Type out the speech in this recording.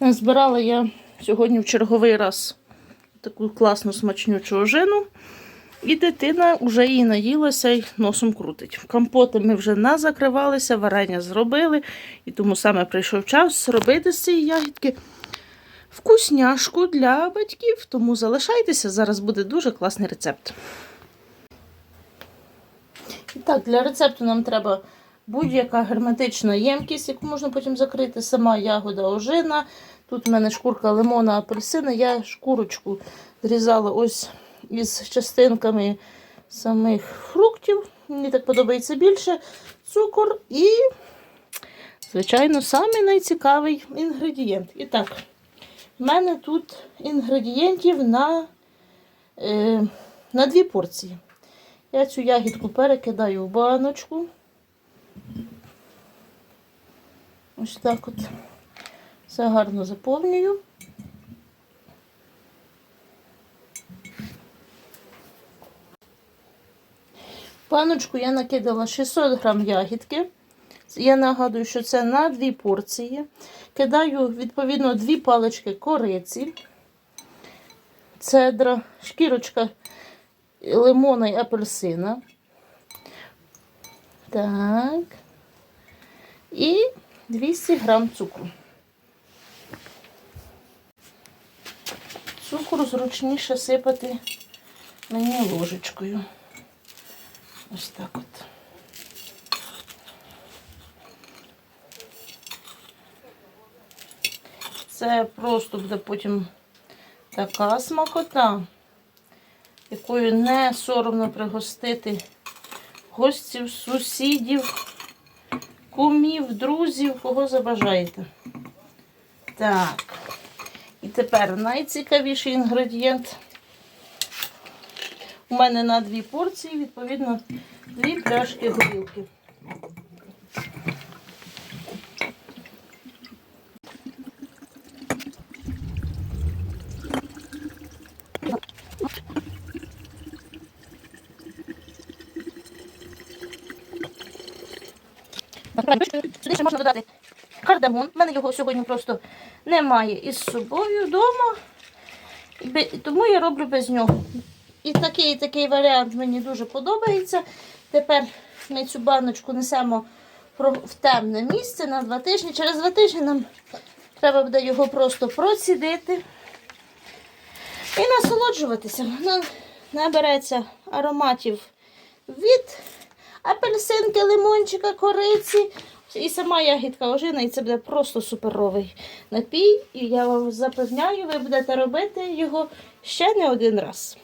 Збирала я сьогодні в черговий раз таку класну смачнючу ожину. І дитина вже її наїлася і носом крутить. Компоти ми вже назакривалися, варення зробили, і тому саме прийшов час робити з цієї ягідки вкусняшку для батьків. Тому залишайтеся, зараз буде дуже класний рецепт. І так, для рецепту нам треба будь-яка герметична ємкість, яку можна потім закрити, сама ягода ожина. Тут в мене шкурка лимона, апельсина. Я шкурочку зрізала ось із частинками самих фруктів. Мені так подобається більше. Цукор і, звичайно, самий найцікавий інгредієнт. І так, в мене тут інгредієнтів на, е, на дві порції. Я цю ягідку перекидаю в баночку. Ось так от. Все гарно заповнюю. В баночку я накидала 600 грам ягідки. Я нагадую, що це на дві порції. Кидаю, відповідно, дві палички кориці, цедра, шкірочка лимона і апельсина. Так. І 200 грам цукру. Цукру зручніше сипати мені ложечкою. Ось так от. Це просто буде потім така смакота, якою не соромно пригостити гостів, сусідів, кумів, друзів, кого забажаєте. Так. І тепер найцікавіший інгредієнт. У мене на дві порції, відповідно, дві пляшки горілки. Сюди ще можна додати кардамон. У мене його сьогодні просто немає із собою вдома. Тому я роблю без нього. І такий такий варіант мені дуже подобається. Тепер ми цю баночку несемо в темне місце на два тижні. Через два тижні нам треба буде його просто процідити і насолоджуватися. Воно набереться ароматів від апельсинки, лимончика, кориці. І сама ягідка ожина, і це буде просто суперовий напій. І я вам запевняю, ви будете робити його ще не один раз.